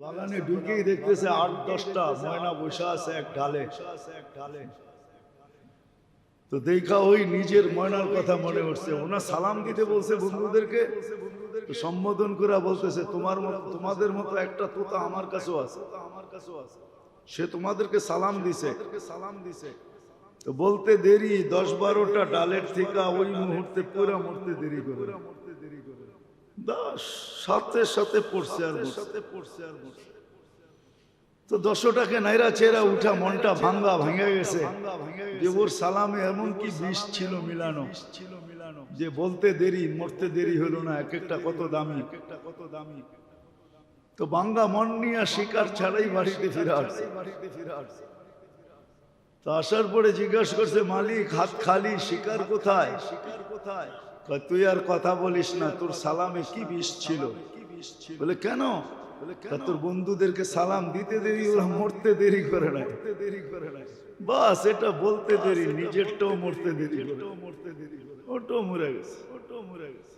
বাগানে ঢুকেই দেখতেছে আট দশটা ময়না বসে আছে এক ঢালে। তো দেখা ওই নিজের ময়নার কথা মনে সালাম দিতে বলছে বন্ধুদেরকে সম্বোধন করে বলতেছে তোমার তোমাদের মতো একটা তোতা আমার কাছেও আছে। আমার কাছেও আছে সে তোমাদেরকে সালাম দিছে। সালাম দিছে তো বলতে দেরি দশ বারোটা ডালের থেকে ওই মুহূর্তে পুরা মরতে দেরি করে। সাথে সাথে পড়ছে আর সাথে পড়ছে আর বসে তো দশটাকে নাইরা চেরা উঠা মনটা ভাঙ্গা ভাঙে গেছে। ওর সালামে এমন কি বিষ ছিল মিলানো। ছিল মিলানো। যে বলতে দেরি মরতে দেরি হলো না এক একটা কত দামি। এক একটা কত দামি। তো বাঙ্গা মন নিয়ে শিকার ছাড়াই বাড়িতে ফিরে আসছে। বাড়িতে ফিরে আসছে। তো আসার পরে জিজ্ঞাসা করছে মালিক হাত খালি শিকার কোথায়? শিকার কোথায়? তুই আর কথা বলিস না, তোর সালামে কি বিষ ছিল? বলে, কেন? তোর বন্ধুদেরকে সালাম দিতে দেরি, ওরা মরতে দেরি করে না দেরি করে না বাস, এটা বলতে দেরি, নিজেরটাও মরতে দেরি মরতে দেরি ওটাও মরে গেছে ওটাও মরে গেছে।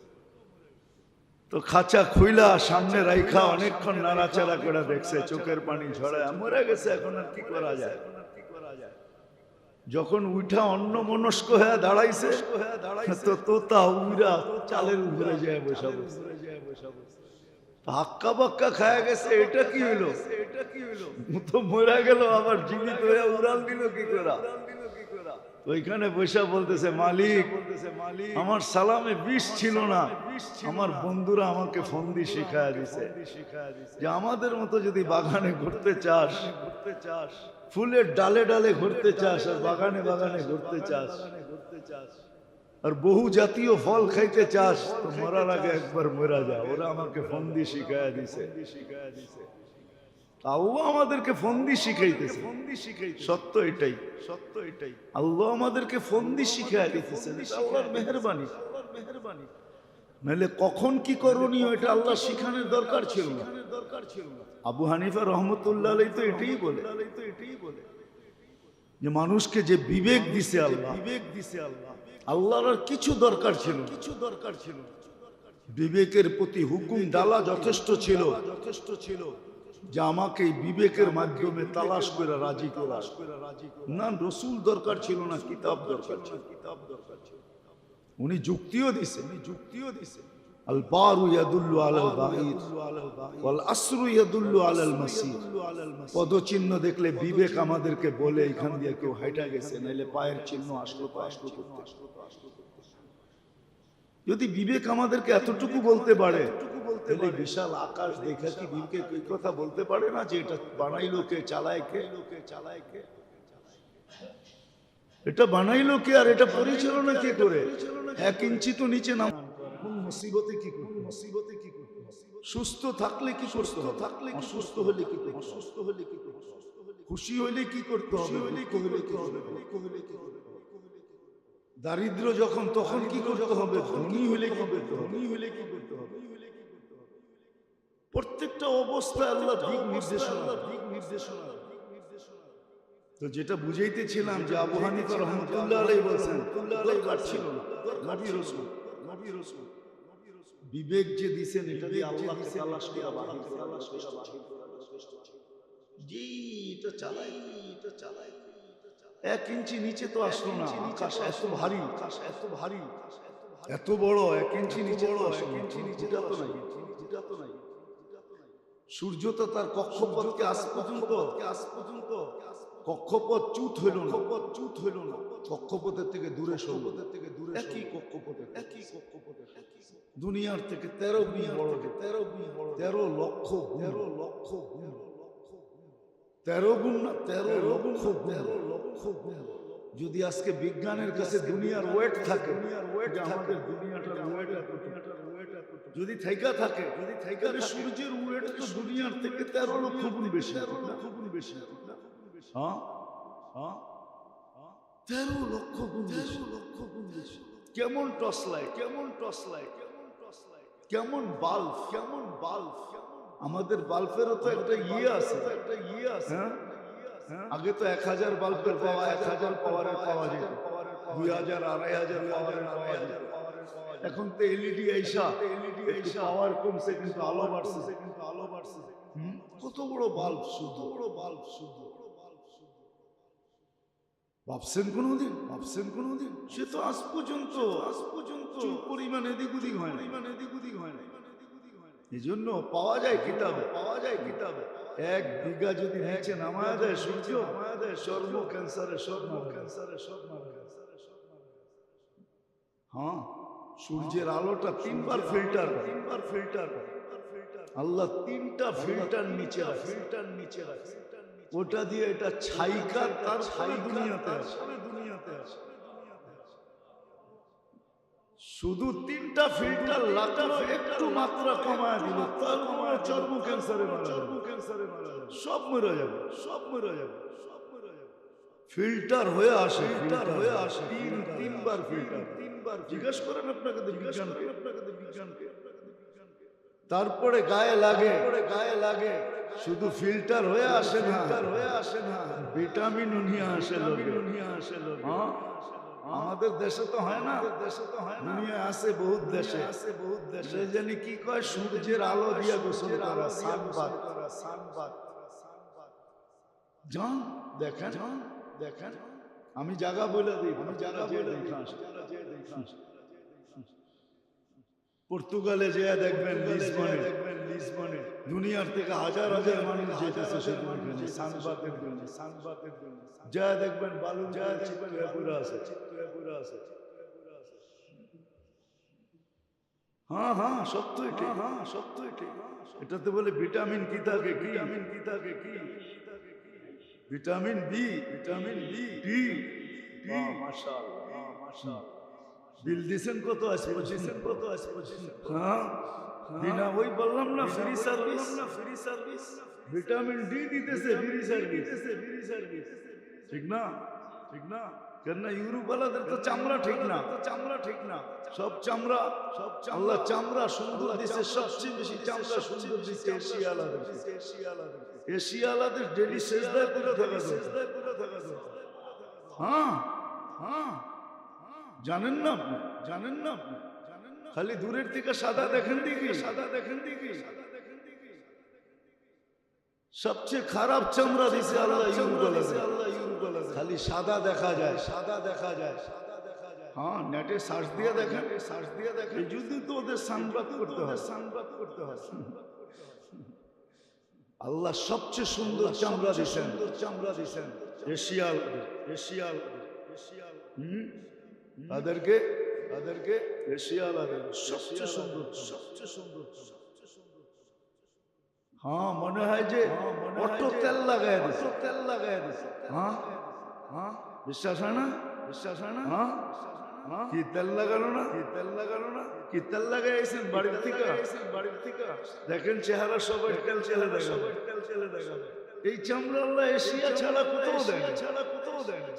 তো খাঁচা খুইলা সামনে রাইখা, অনেকক্ষণ নাড়াচাড়া করে দেখছে, চোখের পানি ঝরায়, মরে গেছে, এখন আর কি করা যায়? যখন উঠা অন্য মনস্ক হয়ে দাঁড়াইছে, তো তোতা উইরা চালের উপরে যায় বসা হাক্কা বাক্কা খায়া গেছে, এটা কি হইল? এটা কি হইল তো মরা গেল, আবার জীবিত হয়ে উড়াল দিল কি করা? ওইখানে বৈশা বলতেছে, মালিক, আমার সালামে বিষ ছিল না। আমার বন্ধুরা আমাকে ফন্দি শিখায় দিছে। যে আমাদের মতো যদি বাগানে ঘুরতে চাস ঘুরতে চাস ফুলের ডালে ডালে ঘুরতে চাস আর বাগানে বাগানে ঘুরতে চাস। আর বহু জাতীয় ফল খাইতে চাস, তো মরার আগে একবার মরা যা। ওরা আমাকে ফন্দি শিখায় দিছে। আমাদেরকে সত্য এটাই সত্য এটাই। আল্লাহ আমাদেরকে দিতেছে। মেহরবানি। কখন কি করণীয়, এটা আল্লাহ শিখানোর দরকার ছিল না দরকার ছিল না। আবু হানিফা রহমতুল্লাহ তো এটাই বলে তো এটাই বলে যে মানুষকে যে বিবেক দিছে আল্লাহ বিবেক দিছে আল্লাহ আল্লাহর আর কিছু দরকার ছিল কিছু দরকার ছিল বিবেকের প্রতি হুকুম ডালা যথেষ্ট ছিল যথেষ্ট ছিল যে আমাকে বিবেকের মাধ্যমে তালাশ করে রাজি তালাশ করে। রাজি না, রসুল দরকার ছিল না, কিতাব দরকার ছিল। কিতাব দরকার ছিল উনি যুক্তিও দিছে উনি যুক্তিও দিছে। ইয়াদুল্লু আলাল বাহির ওয়াল আসরু ইয়াদুল্লু আলাল মাসির পদচিহ্ন দেখলে বিবেক আমাদেরকে বলে, এখান দিয়ে কেউ হাইটা গেছে, নাইলে পায়ের চিহ্ন আসলো তো আসলো যদি বিবেক আমাদেরকে এতটুকু বলতে পারে, তাহলে বিশাল আকাশ দেখা কি বিবেক এই কথা বলতে পারে না যে এটা বানাইলো কে চালায় কে লোকে চালায় কে? এটা বানাইলো কে আর এটা পরিচালনা কে করে? এক ইঞ্চি তো নিচে নাম মুসিবতে কি করতে মুসিবতে কি করতে সুস্থ থাকলে কি করতে থাকলে কি সুস্থ হলে কি করতে অসুস্থ হলে কি করতে খুশি হলে কি করতে হবে হলে কি হবে হলে কি হবে দারিদ্র যখন তখন কি করতে হবে ধনী হলে কি করতে হবে ধনী হলে কি করতে হবে প্রত্যেকটা অবস্থায় আল্লাহ দিক নির্দেশনা দিক নির্দেশনা তো যেটা বুঝাইতেছিলাম যে আবু হানিফা রহমতুল্লাহ আলাই বলছেন দরকার ছিল না রসুল নবী রসুল বিবেক যে দিছেন এটা দিয়ে আল্লাহকে তালাশ করা বাহির তালাশ করা বাহির জি এটা চালাই। এটা চালাই। এক ইঞ্চি নিচে তো আসলো না আকাশ এত ভারী আকাশ এত ভারী এত বড় এক ইঞ্চি নিচে আসলো এক ইঞ্চি নিচে তো নাই এটা তো নাই সূর্য তো তার কক্ষপথকে আজ পর্যন্ত আজ পর্যন্ত। কক্ষপথ চুত হইল না। কক্ষপথ চুত হইল না। কক্ষপথের থেকে দূরে কক্ষপথের থেকে দূরে একই কক্ষপথে একই কক্ষপথে দুনিয়ার থেকে তেরো গুণ বড়। তেরো গুণ বড়। তেরো লক্ষ তেরো লক্ষ গুণ। তেরো গুণ। না তেরো লক্ষ তেরো লক্ষ যদি আজকে বিজ্ঞানের কাছে দুনিয়ার ওয়েট থাকে দুনিয়ার ওয়েট আমাদের দুনিয়াটার ওয়েট যদি থাইকা থাকে যদি থাইকা সূর্যের ওয়েট তো দুনিয়ার থেকে তেরো লক্ষ গুণ বেশি তেরো লক্ষ গুণ বেশি হ্যাঁ? হ্যাঁ? তেরো লক্ষ গুণ তেরো লক্ষ গুণ বেশি। কেমন টস লাইট কেমন টস লাইট কেমন বাল্ব কেমন বাল্ব আমাদের বাল্বেরও তো একটা ইয়ে আছে। একটা ইয়ে আছে। হ্যাঁ? আগে তো এক হাজার বাল্বের পাওয়া এক হাজার পাওয়ারের পাওয়া যেত। দুই হাজার আড়াই হাজার পাওয়ারের পাওয়া যেত। এখন তো এলইডি আইসা। এলইডি আইসা পাওয়ার কমছে কিন্তু আলো বাড়ছে। কিন্তু আলো বাড়ছে। কত বড় বাল্ব শুধু। বড় বাল্ব শুধু? ভাবছেন কোনোদিন? ভাবছেন কোনোদিন? সে তো আজ পর্যন্ত আজ পর্যন্ত পরিমাণ এদিক ওদিক হয় না পরিমাণ এদিক ওদিক হয় না এই জন্য পাওয়া যায় কিতাবে পাওয়া যায় কিতাবে। এক বিঘা যদি নিচে নামায়া দেয় সূর্য নামায়া দেয় সর্ব ক্যান্সারে সর্ব ক্যান্সারে সব হ্যাঁ সূর্যের আলোটা তিনবার ফিল্টার তিনবার ফিল্টার আল্লাহ তিনটা ফিল্টার নিচে ফিল্টার নিচে রাখে ওটা দিয়ে এটা ছাইকা তার ছাই দুনিয়াতে আছে। দুনিয়াতে আছে। শুধু তিনটা ফিল্টার লাগানো একটু মাত্রা কমায় দিল। তার কমায় চর্ম ক্যান্সারে চর্ম ক্যান্সারে সব মরে যাবে। সব মরে যাবে। সব মরে যাবে। ফিল্টার হয়ে আসে ফিল্টার হয়ে আসে। তিন তিনবার ফিল্টার। তিনবার জিজ্ঞেস করেন আপনাকে বিজ্ঞানকে আপনাকে বিজ্ঞানকে তারপরে গায়ে লাগে। গায়ে লাগে। শুধু ফিল্টার হয়ে আসে না। হয়ে আসে না। ভিটামিন নিয়ে আসে নিয়ে আসে লোক। আমাদের দেশে তো হয় না। দেশে তো হয় না। দুনিয়া আছে বহুত দেশে। আছে বহুত দেশে। জানি কি কয়? সূর্যের আলো দিয়া গোসল করা সানবাদ করা সানবাদ যান দেখেন। দেখেন। আমি জায়গা বলে দিই আমি জায়গা বলে দিই পর্তুগালে যে দেখবেন লিসবনে। দেখবেন লিসবনে। দুনিয়ার থেকে হাজার হাজার মানুষ যেতেছে শুধু ওইখানে সানবাতের জন্য সানবাতের জন্য যা দেখবেন বালু যা চিত্তুয়াপুরা আছে। চিত্তুয়াপুরা আছে। হ্যাঁ হ্যাঁ সত্য এটি হ্যাঁ সত্য এটি এটাতে বলে ভিটামিন কি থাকে কি? ভিটামিন কি থাকে কি? Vitamin B. Vitamin B. D. D. মাশাআল্লাহ। মাশাআল্লাহ। বিল দিছেন কত আছে? পঁচিশেন কত আছে? পঁচিশ হ্যাঁ। বিনা ওই বললাম না ফ্রি সার্ভিস না ফ্রি সার্ভিস ভিটামিন ডি দিতেছে ফ্রি সার্ভিস দিতেছে ফ্রি সার্ভিস ঠিক না? ঠিক না? কেন না ইউরোপালাদের তো চামড়া ঠিক না। চামড়া ঠিক না। সব চামড়া সব আল্লাহ চামড়া সুন্দর দিছে সবচেয়ে বেশি চামড়া সুন্দর দিছে এশিয়ালাদের এশিয়ালাদের এশিয়ালাদের ডেলি সেজদায় পুরো থাকা সেজদায় পুরো থাকা হ্যাঁ হ্যাঁ। জানেন না আপনি? জানেন না আপনি? জানেন না খালি দূরের থেকে সাদা দেখেন দিকে সাদা দেখেন দিকে সবচেয়ে খারাপ চামড়া দিছে আল্লাহ ইউরুবালা আল্লাহ ইউরুবালা খালি সাদা দেখা যায় সাদা দেখা যায় সাদা দেখা যায়। হ্যাঁ নেটে সার্চ দিয়ে দেখেন। সার্চ দিয়ে দেখেন। যদি তো ওদের সানবাদ করতে হয়। সানবাদ করতে হয়। আল্লাহ সবচেয়ে সুন্দর চামড়া দিছেন। চামড়া দিছেন। এশিয়াল এশিয়াল এশিয়াল হুম? তাদেরকে তাদেরকে এশিয়ালাদের সবচেয়ে সুন্দর সবচেয়ে সুন্দর হ্যাঁ মনে হয় যে অটো তেল লাগায় দিছে। তেল লাগায় হ্যাঁ হ্যাঁ বিশ্বাস হয় না? বিশ্বাস হয় না? হ্যাঁ হ্যাঁ কি তেল লাগানো না? কি তেল লাগানো না? কি তেল লাগাইছেন বাড়ির থেকে? বাড়ির থেকে? দেখেন চেহারা সবাই তেল চেলে দেখা সবাই তেল চেলে দেখা এই চামড়া আল্লাহ এশিয়া ছাড়া কোথাও দেয় ছাড়া কোথাও দেয় না।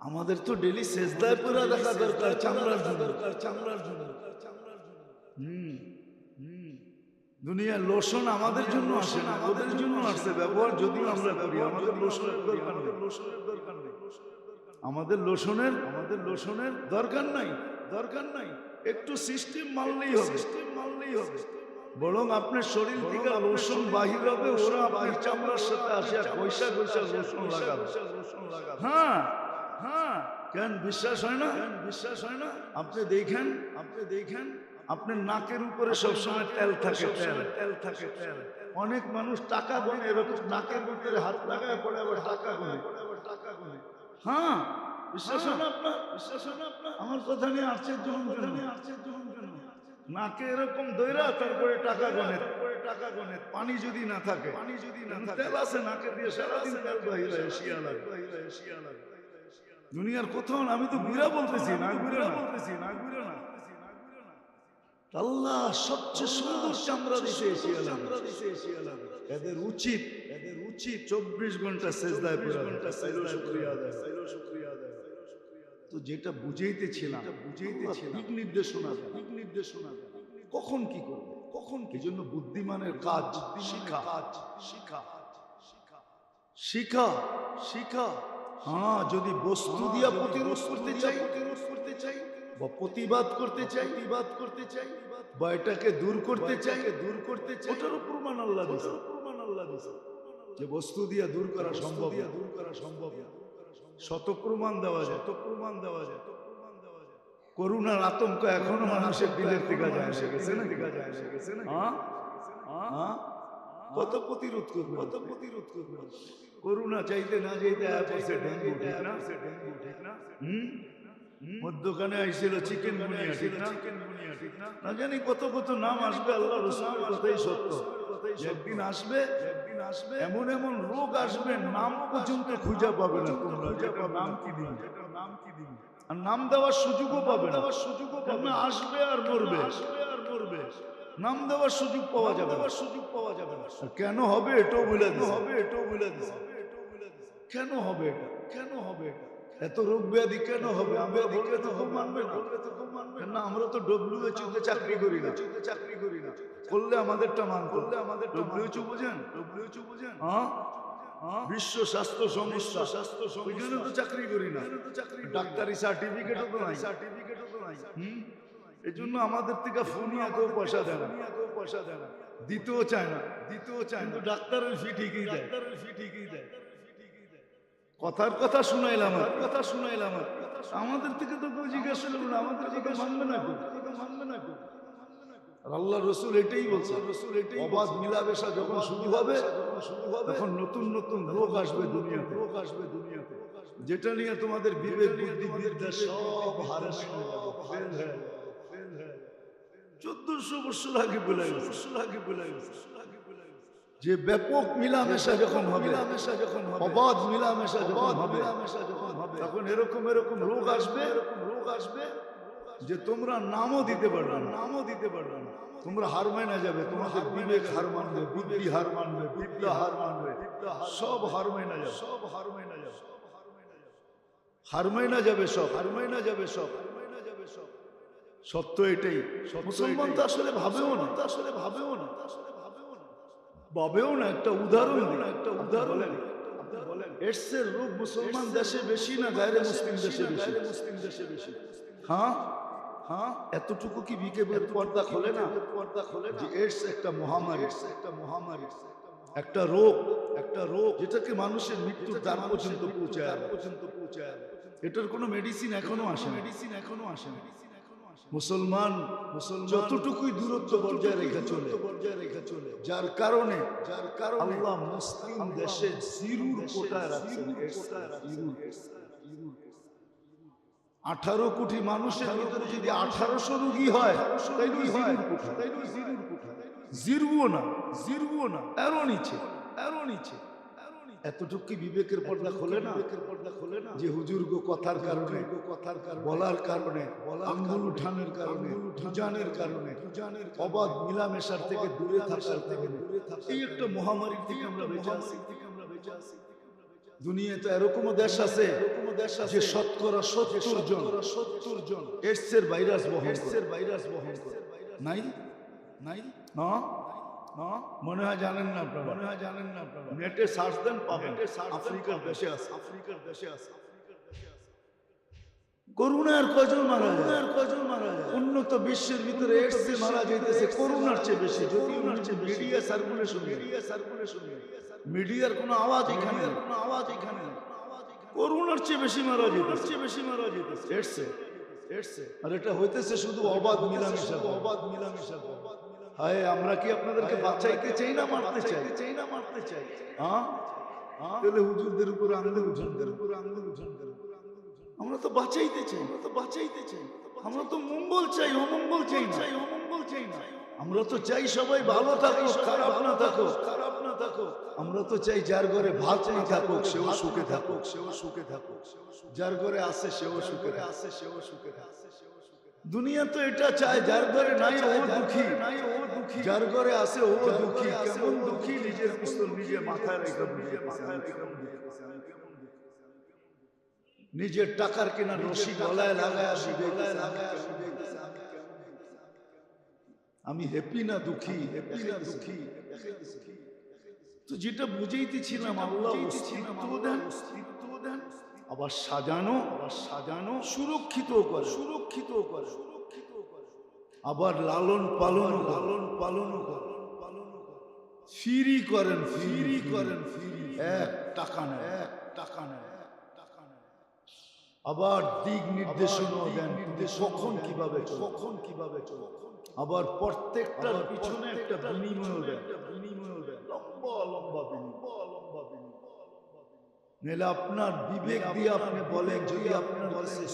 আমাদের তো ডেলি সেজদায় পুরা দেখা দরকার চামড়ার জন্য। দরকার চামড়ার জন্য হুম হুম। দুনিয়ার লোশন আমাদের জন্য আসে না আমাদের জন্য আসছে ব্যবহার যদিও আমরা করি আমাদের লোশনের দরকার নেই লোশনের দরকার নেই। আমাদের লোশনের আমাদের লোশনের দরকার নাই দরকার নাই। একটু সিস্টেম মানলেই হবে। সিস্টেম মানলেই হবে। বরং আপনার শরীর থেকে লোশন বাহির হবে ওরা আপনার চামড়ার সাথে আসিয়া পয়সা পয়সা লোশন লাগাবে। হ্যাঁ। হ্যাঁ কেন বিশ্বাস হয় না? কেন বিশ্বাস হয় না? আপনি দেখেন আপনি দেখেন আপনার নাকের উপরে সবসময় তেল থাকে তেল। তেল থাকে তেল। অনেক মানুষ টাকা গনে এরকম নাকের ভিতরে হাত লাগায় পড়ে আবার টাকা গনে টাকা গনে হ্যাঁ বিশ্বাস হয় না আপনার? বিশ্বাস হয় না আপনার? আমার কথা নিয়ে আশ্চর্য হন কথা নিয়ে আশ্চর্য হন কেন? নাকে এরকম দইরা তারপরে টাকা গনে তারপরে টাকা গনে পানি যদি না থাকে পানি যদি না থাকে। তেল আছে নাকে দিয়ে সারাদিন তেল বাহিরে এশিয়া লাগে বাহিরে এশিয়া লাগে দুনিয়ার কোথাও না আমি তো ঘুরা বলতেছি না ঘুরা বলতেছি না। না আল্লাহ সবচেয়ে সুন্দর চামড়া এশিয়া এদের উচিত এদের উচিত চব্বিশ ঘণ্টা সেজদায় ঘণ্টা সাইলো শুক্রিয়া আদায় সাইলো শুক্রিয়া আদায় তো যেটা বুঝাইতে ছিলাম বুঝাইতে ছিলাম দিক নির্দেশনা দিক নির্দেশনা কখন কি করবে? কখন কি জন্য বুদ্ধিমানের কাজ শিখা। কাজ শিখা। শিখা শিখা। হ্যাঁ যদি বস্তু দিয়া প্রতিরোধ করতে চাই করতে চাই বা প্রতিবাদ করতে চাই প্রতিবাদ করতে চাই বা এটাকে দূর করতে চাই দূর করতে চাই ওটারও প্রমাণ আল্লাহ দিয়েছে প্রমাণ আল্লাহ দিয়েছে যে বস্তু দিয়ে দূর করা সম্ভব। দিয়ে দূর করা সম্ভব শত প্রমাণ দেওয়া যায়। তো প্রমাণ দেওয়া যায় করুণার আতঙ্ক এখনও মানুষের দিলের থেকে যায় না গেছে না দিকে যায় না। গেছে না? কত প্রতিরোধ করবে কত প্রতিরোধ করবে? করুণা চাইতে না চাইতে আয়া পড়ছে ডেঙ্গু ঠিক না? ডেঙ্গু ঠিক না? হুম মধ্যখানে আইছিল চিকেন বুনিয়া ঠিক না? না জানি কত কত নাম আসবে আল্লাহ রসুলের কথাই সত্য। একদিন আসবে একদিন আসবে এমন এমন রোগ আসবে নাম পর্যন্ত খুঁজে পাবে না তোমরা যেটা নাম কি দিন নাম কি দিন? আর নাম দেওয়ার সুযোগও পাবে না। দেওয়ার সুযোগও পাবে আসবে আর মরবে? আসবে আর মরবে? নাম দেওয়ার সুযোগ পাওয়া যাবে দেওয়ার সুযোগ পাওয়া যাবে না। কেন হবে এটাও বলে দিছে। হবে এটাও বলে দিছে। কেন হবে এটা? কেন হবে এটা? এত রোগ ব্যাধি কেন হবে? আমরা বললে তো কেউ মানবে না। বললে তো কেউ মানবে না। আমরা তো ডব্লিউএচও তে চাকরি করি না। চাকরি করি না। করলে আমাদেরটা মান করলে আমাদের ডব্লিউএচও বোঝেন? ডব্লিউএচও বোঝেন? হ্যাঁ বিশ্ব স্বাস্থ্য সংস্থা স্বাস্থ্য ওইখানে তো চাকরি করি না। ডাক্তারি সার্টিফিকেটও তো নাই। সার্টিফিকেটও তো নাই। হুম? এই জন্য আমাদের থেকে ফোনিয়া কেউ পয়সা দেয় না। কেউ পয়সা দেয় না। দিতেও চায় না। দিতেও চায় না। ডাক্তারের ফি ঠিকই দেয়। ডাক্তারের ফি ঠিকই দেয়। কথার কথা শুনাইলাম কথা শুনাইলাম আমাদের থেকে তো কেউ জিজ্ঞাসা করবে না, আমাদের কথা মানবে না মানবে না আল্লাহ রসুল এটাই বলছে রসুল এটাই অবাধ মিলামেশা যখন শুরু হবে শুরু হবে তখন নতুন নতুন রোগ আসবে দুনিয়াতে। রোগ আসবে দুনিয়াতে যেটা নিয়ে তোমাদের বিবেক, বুদ্ধি, বিদ্যা সব হারে চোদ্দশো বছর আগে বলে বছর আগে বলে যে ব্যাপক মিলামেশা যখন হবে মিলামেশা যখন হবে অবাধ মিলামেশা যখন হবে মিলামেশা যখন হবে তখন এরকম এরকম রোগ আসবে এরকম রোগ আসবে যে তোমরা নামও দিতে পারবে না। নামও দিতে পারবে না। তোমরা হার মানা যাবে তোমাদের বিবেক হার মানবে বুদ্ধি হার মানবে বিদ্যা হার মানবে সব হার মানা যাবে। সব হার মানা যাবে হার মাইনা যাবে। সব। হার মাইনা যাবে সব হার মাইনা যাবে সব। সত্য এটাই। মুসলমান তো আসলে ভাবেও না। তো আসলে ভাবেও না আসলে ভাবেও না। ভাবেও না একটা উদাহরণ দিন একটা উদাহরণ বলেন এডসের রোগ মুসলমান দেশে বেশি না গায়রে মুসলিম দেশে বেশি? মুসলিম দেশে বেশি। হ্যাঁ? হ্যাঁ? এতটুকু কি বিকে পর্দা খোলে না? পর্দা খোলে যে এডস একটা মহামারী। একটা মহামারী। একটা রোগ একটা রোগ যেটাকে মানুষের মৃত্যুর দ্বার পর্যন্ত পৌঁছায়। পর্যন্ত পৌঁছায়। এটার কোনো মেডিসিন এখনও আসে মেডিসিন এখনও আসে মুসলমান মুসলমান যতটুকুই দূরত্ব বজায় রেখে চলে। বজায় রেখে চলে। যার কারণে যার কারণে আল্লাহ মুসলিম দেশে জিরুর কোটায় রাখছেন। আঠারো কোটি মানুষের ভিতরে যদি আঠারোশো রুগী হয় জিরবো না জিরবো না এরও নিচে এরও নিচে। এতটুকু কি বিবেকের পর্দা খোলে না? বিবেকের পর্দা খোলে না? যে হুজুর গো কথার কারণে কথার কারণে বলার কারণে আঙ্গুল উঠানের কারণে উজানের কারণে উজানের অবাধ মিলামেশার থেকে দূরে থাকার কারণে এই একটা মহামারীর থেকে আমরা বেঁচে আছি। থেকে আমরা বেঁচে আছি। দুনিয়াতে এরকমও দেশ আছে যে শতকরা সত্তর জন সত্তর জন এডসের ভাইরাস বহন এডসের ভাইরাস বহন করে। নাই? নাই? না? মনে হয় জানেন না আপনারা। মনে হয় জানেন না আপনারা। নেটে সার্চ দেন পাবেন। আফ্রিকার দেশে আছে আফ্রিকার দেশে আছে। করুণার কজন মারা যায়। করুণার কজন মারা যায়। উন্নত বিশ্বের ভিতরে এডসে মারা যাইতেছে করুণার চেয়ে বেশি যদি মিডিয়া সার্কুলেশন মিডিয়া সার্কুলেশন মিডিয়ার কোনো আওয়াজ এখানে কোনো আওয়াজ এখানে। করুণার চেয়ে বেশি মারা যেতেছে চেয়ে বেশি মারা যেতেছে এডসে এডসে আর এটা হইতেছে শুধু অবাধ মিলামেশা অবাধ মিলামেশা হায় আমরা কি আপনাদেরকে বাঁচাইতে চাই না মারতে চাই? চাই না মারতে চাই? হ্যাঁ? তাহলে হুজুরদের উপর আঙ্গুল উঠানদের উপর আঙ্গুল উঠানদের আমরা তো বাঁচাইতে চাই। আমরা তো বাঁচাইতে চাই। আমরা তো মঙ্গল চাই অমঙ্গল চাই চাই অমঙ্গল চাই না। আমরা তো চাই সবাই ভালো থাকো খারাপ না থাকো খারাপ না থাকো আমরা তো চাই যার ঘরে ভাত না থাকুক সেও সুখে থাকুক। সেও সুখে থাকুক। যার ঘরে আসে সেও সুখে আসে সেও সুখে থাকে দুনিয়া তো এটা চায় যার ঘরে নাই ও দুঃখী। যার ঘরে আসে ও দুঃখী। কেমন দুঃখী। নিজের পিস্তল নিজে মাথায় রেখে নিজে নিজের টাকার কেনা রশি গলায় লাগায় আসি গলায় লাগায় আসি আমি হ্যাপি না দুঃখী? হ্যাপি না দুঃখী? তো যেটা বুঝাইতেছিলাম আল্লাহ অস্তিত্ব দেন অস্তিত্ব দেন আবার সাজানো আবার সাজানো সুরক্ষিত করে। সুরক্ষিত করে। সুরক্ষিত করে আবার লালন পালন লালন পালন করে। ফিরি করেন ফিরি করেন ফিরি এক টাকা নেয় এক টাকা নেয় আবার দিক নির্দেশনা দেন। নির্দেশ কখন কীভাবে কখন কীভাবে চলো আবার প্রত্যেকটার পিছনে একটা বিনিময় দেন। বিনিময় দেন। লম্বা লম্বা বিনিময়। নাহলে আপনার বিবেক দিয়ে আপনি বলেন যদি আপনার কাছে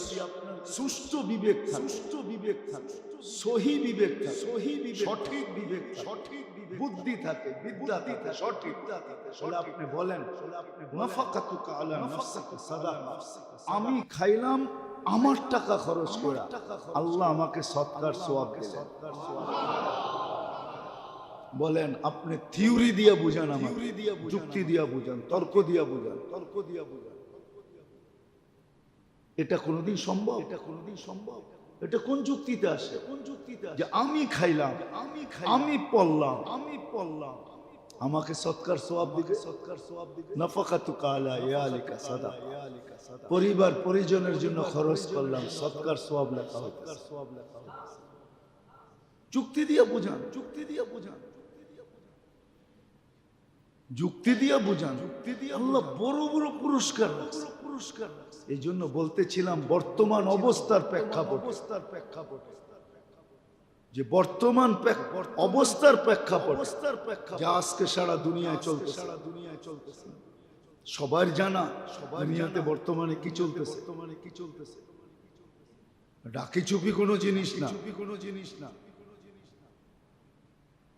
সুস্থ বিবেক সুস্থ বিবেক থাকে সহি বিবেক থাকে সহি বিবেক সঠিক বিবেক সঠিক বুদ্ধি থাকে বিদ্যা থাকে সঠিক আপনি বলেন আমি খাইলাম আমার টাকা খরচ করে আল্লাহ আমাকে সৎকার সোয়াব দিলেন। বলেন আপনি থিওরি দিয়ে বুঝান আমার যুক্তি দিয়া বুঝান তর্ক দিয়া বুঝান তর্ক দিয়া বুঝান। এটা কোনোদিন সম্ভব? এটা কোনোদিন সম্ভব? এটা কোন যুক্তিতে আসে? কোন যুক্তিতে যে আমি খাইলাম আমি খাই আমি পড়লাম। আমি পড়লাম। আমাকে সৎকার সোয়াব দিবে। সৎকার সোয়াব দিবে। নফাকাতু কালা ইয়ালিকা সাদা। পরিবার পরিজনের জন্য খরচ করলাম সৎকার সোয়াব লেখা সৎকার সোয়াব লেখা যুক্তি দিয়ে বুঝান। যুক্তি দিয়ে বুঝান। যুক্তি দিয়ে বুঝান। যুক্তি দিয়ে আল্লাহ বড় বড় পুরস্কার পুরস্কার এই জন্য বলতেছিলাম বর্তমান অবস্থার প্রেক্ষাপট। অবস্থার প্রেক্ষাপট। যে বর্তমান অবস্থার প্রেক্ষাপট। অবস্থার প্রেক্ষাপট। যা আজকে সারা দুনিয়ায় চলছে সারা দুনিয়ায় চলতেছে। সবার জানা সবার দুনিয়াতে বর্তমানে কি চলতেছে। বর্তমানে কি চলতেছে। ডাকি চুপি কোনো জিনিস না। চুপি কোনো জিনিস না।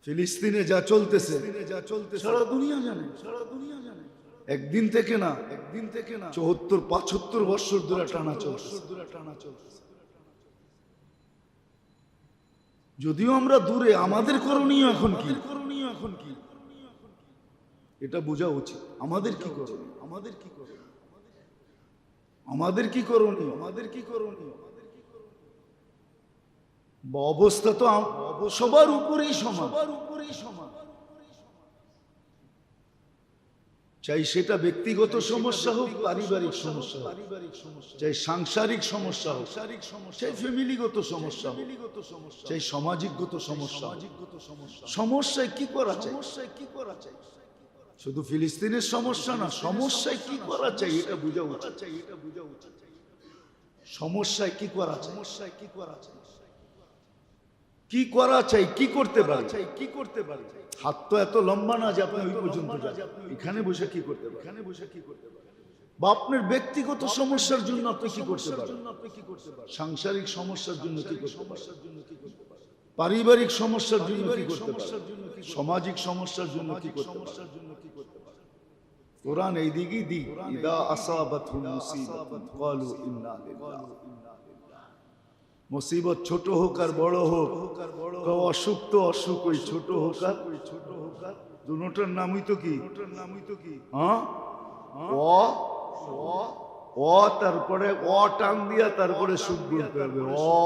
ফিলিস্তিনে যা চলতেছে যা চলতেছে সারা দুনিয়া জানে সারা দুনিয়া জানে। একদিন থেকে না একদিন থেকে না চৌহত্তর পাঁচাত্তর বছর ধরে টানা চলছে ধরে টানা চলতেছে। যদিও আমরা দূরে আমাদের করণীয় এখন কি? করণীয় এখন কি? এটা বোঝা উচিত। আমাদের কি করণীয়? আমাদের কি করণীয়? আমাদের কি করণীয়? আমাদের কি করণীয়? অবস্থা তো সবার উপরেই সমান। সবার উপরেই সমান। চাই সেটা ব্যক্তিগত সমস্যা হোক পারিবারিক সমস্যা পারিবারিক সমস্যা চাই সাংসারিক সমস্যা হোক। সাংসারিক সমস্যা চাই ফ্যামিলিগত সমস্যা ফ্যামিলিগত সমস্যা চাই সামাজিকগত সমস্যা সামাজিকগত সমস্যা সমস্যায় কি করা চাই? সমস্যায় কি করা চাই? শুধু ফিলিস্তিনের সমস্যা না সমস্যায় কি করা চাই? এটা বোঝা উচিত। এটা বোঝা উচিত। সমস্যায় কি করা চাই? সমস্যায় কি করা চাই? কি করা চাই কি করতে পারি? চাই কি করতে পারি? হাত তো এত লম্বা না যে আপনি ওই পর্যন্ত যান। এখানে বসে কি করতে পারেন? এখানে বসে কি করতে পারেন? বা আপনার ব্যক্তিগত সমস্যার জন্য আপনি কি করতে পারেন? সাংসারিক সমস্যার জন্য কি করতে সমস্যার জন্য কি করতে পারেন? পারিবারিক সমস্যার জন্য কি করতে পারেন? সামাজিক সমস্যার জন্য কি করতে পারেন? জন্য কি করতে পারেন? কোরআন এই দিকই দি ইদা আসাবাতহুম মুসিবাতুন ক্বালু ইন্না লিল্লাহ। মুসিবত ছোট হোক আর বড় হোক অসুখ তো অসুখ, ওই ছোট হোক আর। ছোট হোক আর দুটোটার নামই তো কি? দুটোটার নামই তো কি হ্যাঁ অ অ, তারপরে অ টান দিয়া তারপরে সুখ বলতে হবে অ,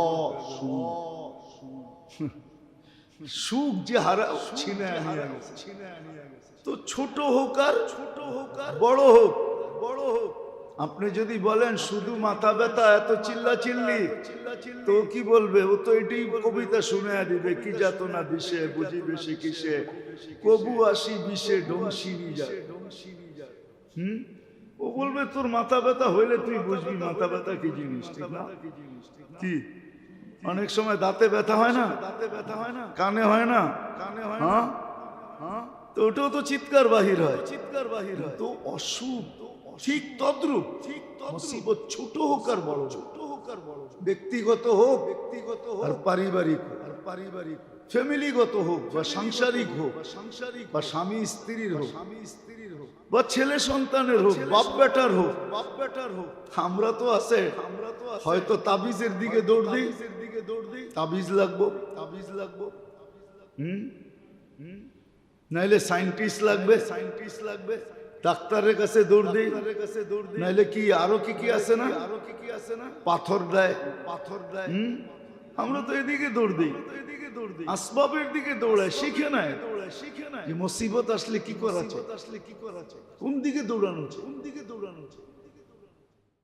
সুখ। যে হারা ছিনে আনিয়া গেছে। ছিনে আনিয়া গেছে তো ছোট হোক আর ছোট হোক আর বড় হোক। বড় হোক আপনি যদি বলেন, শুধু মাথা ব্যথা, এত চিল্লা চিল্লি তো কি বলবে? ও তো এটাই কবিতা শুনে দিবে কি যাত না দিশে বুঝি বেশি কিসে। কবু আসি বিষে ডংসিনি যায় হুম? ও বলবে তোর মাথা ব্যথা হইলে তুই বুঝবি মাথা ব্যথা কি জিনিস ঠিক না? কি? অনেক সময় দাঁতে ব্যথা হয় না? দাঁতে ব্যথা হয় না কানে হয় না? কানে হয়? না হ্যাঁ? তো ওটাও তো চিৎকার বাহির হয়। চিৎকার বাহির হয় তো অসুখ ঠিক তদ্রুপ ঠিক মুসিবত ছোট হোক আর বড় ছোট হোক। ব্যক্তিগত হোক ব্যক্তিগত হোক আর পারিবারিক আর পারিবারিক ফ্যামিলিগত হোক বা সাংসারিক হোক সাংসারিক বা স্বামী স্ত্রীর হোক স্বামী স্ত্রীর হোক বা ছেলে সন্তানের হোক বাপ বেটার হোক বাপ বেটার হোক আমরা তো আছে আমরা তো হয়তো তাবিজের দিকে দৌড় দিই দিকে দৌড় দিই তাবিজ লাগবো তাবিজ লাগবো হুম হুম নাইলে সায়েন্টিস্ট লাগবে সায়েন্টিস্ট লাগবে ডাক্তারের কাছে দৌড় দিই। নাইলে কি, আরও কি কি আছে না? আরও কি কি আছে না পাথর দেয়। পাথর দেয় আমরা তো এদিকে দৌড় দিই। আসবাবের দিকে দৌড়ায় শিখে দৌড়ায় শিখে নাই। যে মুসিবত আসলে কি করা আসলে কি করা কোন দিকে দৌড়ানো কোন দিকে দৌড়ানো